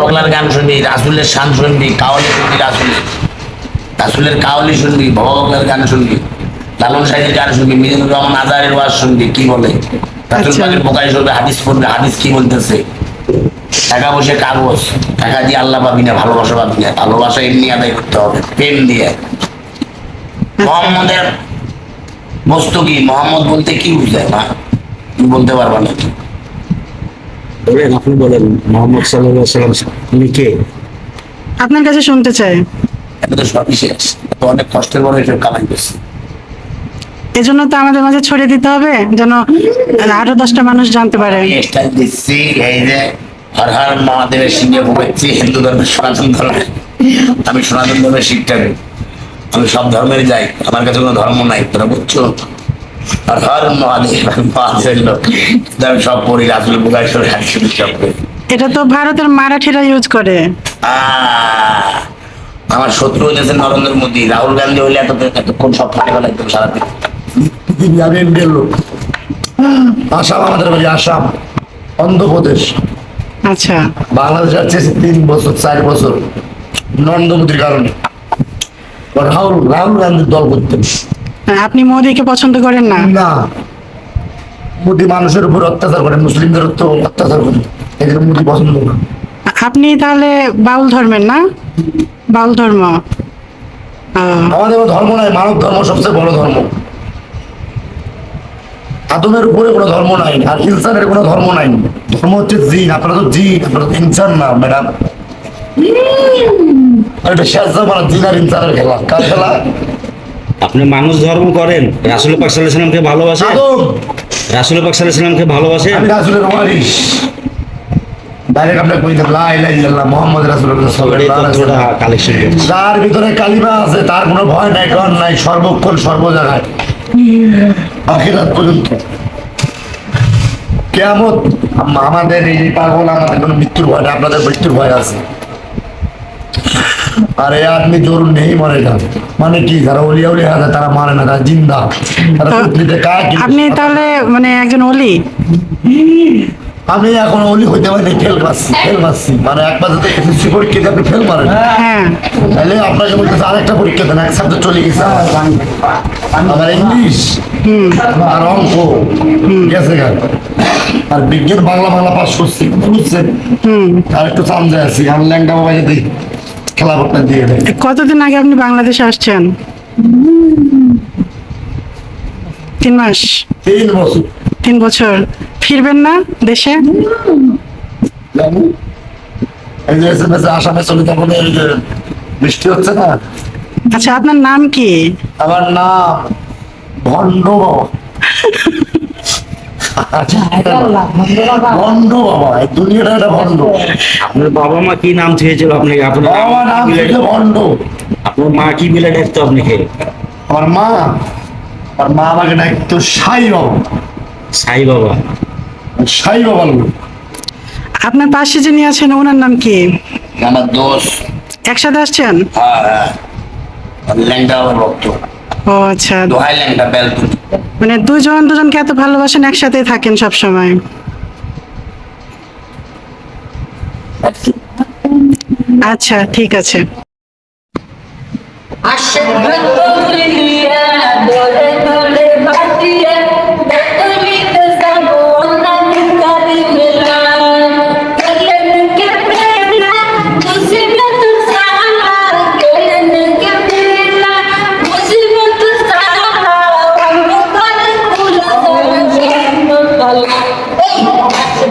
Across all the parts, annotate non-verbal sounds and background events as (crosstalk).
বাংলার গান শুনবি রাসুলের শান শুনবি কাওয়ালি শুনবি রাসুলের। রাসুলের কাওয়ালি শুনবি ভগবানের গান শুনবি লালন সাহেবের গান শুনবি মিজানুর রহমান আজারের ওয়াজ শুনবি কি বলে? রাসুল আচ্ছা। বোকাই শুনবে হাদিস পড়বে হাদিস কি বলতেছে? টাকা বসে কাগজ টাকা দিয়ে আল্লাহ পাবি না ভালোবাসা পাবি না ভালোবাসা এমনি আদায় করতে হবে প্রেম দিয়ে। মোহাম্মদের বস্তু কি? মোহাম্মদ বলতে কি বুঝায় মা? তুমি বলতে পারবা না বলেন আপনি বলেন মোহাম্মদ সাল্লাহ সাল্লাম উনি কে? আপনার কাছে শুনতে চাই। এটা তো সবই শেষ তো অনেক কষ্টের পরে এসব কামাই করছে। এজন্য তো আমাদের মাঝে ছড়িয়ে দিতে হবে যেন আরও দশটা মানুষ জানতে পারে। আমি দিচ্ছি এই যে হর হর মহাদেবের সিংহে ভুগেছি হিন্দু ধর্মের সনাতন ধর্মের আমি সনাতন ধর্মের শিক্ষাবি আমি সব ধর্মের যাই আমার কাছে কোনো ধর্ম নাই তোরা বুঝছ? হর হর মহাদেব মহাদেবের লোক আমি সব পড়ি রাজুল বুগাইশ্বর হাসিল সব করি এটা তো ভারতের মারাঠিরা ইউজ করে। আমার শত্রু হইতেছে নরেন্দ্র মোদী। রাহুল গান্ধী হইলে এত এতক্ষণ সব ফাটে ফেলা একদম সারাদিন। পৃথিবী আমি ইন্ডিয়ার লোক। আসাম আমাদের বাড়ি আসাম অন্ধ্রপ্রদেশ। আচ্ছা। বাংলাদেশ আছে তিন বছর চার বছর। নরেন্দ্র মোদীর কারণে। রাহুল রাহুল গান্ধীর দল করতেন? আপনি মোদিকে পছন্দ করেন না? না। মোদী মানুষের উপর অত্যাচার করে মুসলিমদের তো অত্যাচার করে। মোদী পছন্দ না। আপনি তাহলে বাউল ধর্মের না? বাউল ধর্ম। আমাদের ধর্ম নাই মানব ধর্ম সবচেয়ে বড় ধর্ম। আদমের উপরে কোনো ধর্ম নাই আর ইনসানের কোনো ধর্ম নাই। ধর্ম হচ্ছে জিন আপনারা তো জিন আপনারা তো ইনসান না ম্যাডাম। এটা শেষ জামানা জিন আর ইনসানের খেলা। কার খেলা? আপনি মানুষ ধর্ম করেন রাসুল পাক সাল্লাহ সাল্লামকে ভালোবাসেন? রাসুল পাক সাল্লাহ সাল্লামকে ভালোবাসেন? আমি রাসুলের ওয়ারিস ডাইরেক্ট আপনাকে কই লা ইলাহা ইল্লাল্লাহ মুহাম্মদ রাসূলুল্লাহ সাল্লাল্লাহু আলাইহি ওয়াসাল্লাম। কালেকশন যার ভিতরে কালিমা আছে তার কোনো ভয় নাই ডর নাই সর্বক্ষণ সর্ব জায়গায়। আখিরাত পর্যন্ত। কেমন আমাদের এই পাগল আমাদের কোনো মৃত্যুর ভয় আপনাদের মৃত্যুর ভয় আছে। আর এই আদমি জোর নেই মরে না মানে কি যারা অলিয়া উলিয়া আছে তারা মারে না তারা জিন্দা। আপনি তাহলে মানে একজন অলি? আমি এখন অলি হইতে পারি ফেল মারছি ফেল মারছি। মানে একবার যদি এসএসসি পরীক্ষা আপনি ফেল মারেন। হ্যাঁ। তাহলে আপনাকে বলতেছে আরেকটা পরীক্ষা দেন এক সাবজেক্ট চলে গেছে। আমার ইংলিশ আর অঙ্ক গেছে গা। আর বিজ্ঞান বাংলা বাংলা পাস করছি বুঝছেন? আর একটু চামজে আছি আমি ল্যাংটা বাবা যদি খেলা দিয়ে দেয়। কতদিন আগে আপনি বাংলাদেশে আসছেন? তিন মাস। তিন বছর। তিন বছর। ফিরবেন না দেশে? জানি এই যে আসামে চলে তখন বৃষ্টি হচ্ছে না? আচ্ছা আপনার নাম কি? আমার নাম ভণ্ড (laughs) ভণ্ড বাবা দুনিয়াটা একটা ভণ্ড আপনার বাবা মা কি নাম চেয়েছিল আপনাকে আপনার বাবা নাম ভণ্ড আপনার মা কি বলে ডাকতো আপনাকে আমার মা আমার মা আমাকে ডাকতো সাই বাবা সাই বাবা সাই বাবা আপনার পাশে যিনি আছেন ওনার নাম কি? আমার দোষ। একসাথে আসছেন? হ্যাঁ হ্যাঁ। ল্যাংটা আমার ভক্ত ও আচ্ছা। দোহাই ল্যাংটা বেল তুলি মানে দুজন দুজনকে এত ভালোবাসেন একসাথে থাকেন সব সময় আচ্ছা ঠিক আছে।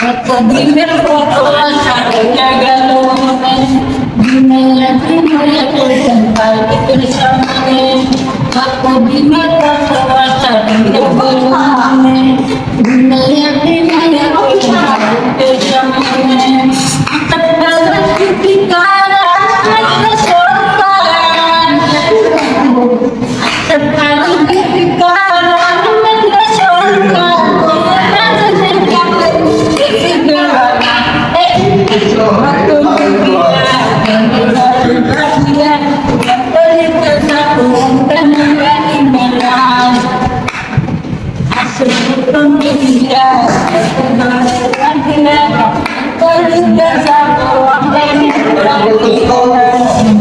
কতদিনের কথা সারা গেল দিনের রাতে মনে করতাম পাল্টি করে সব Thank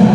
you.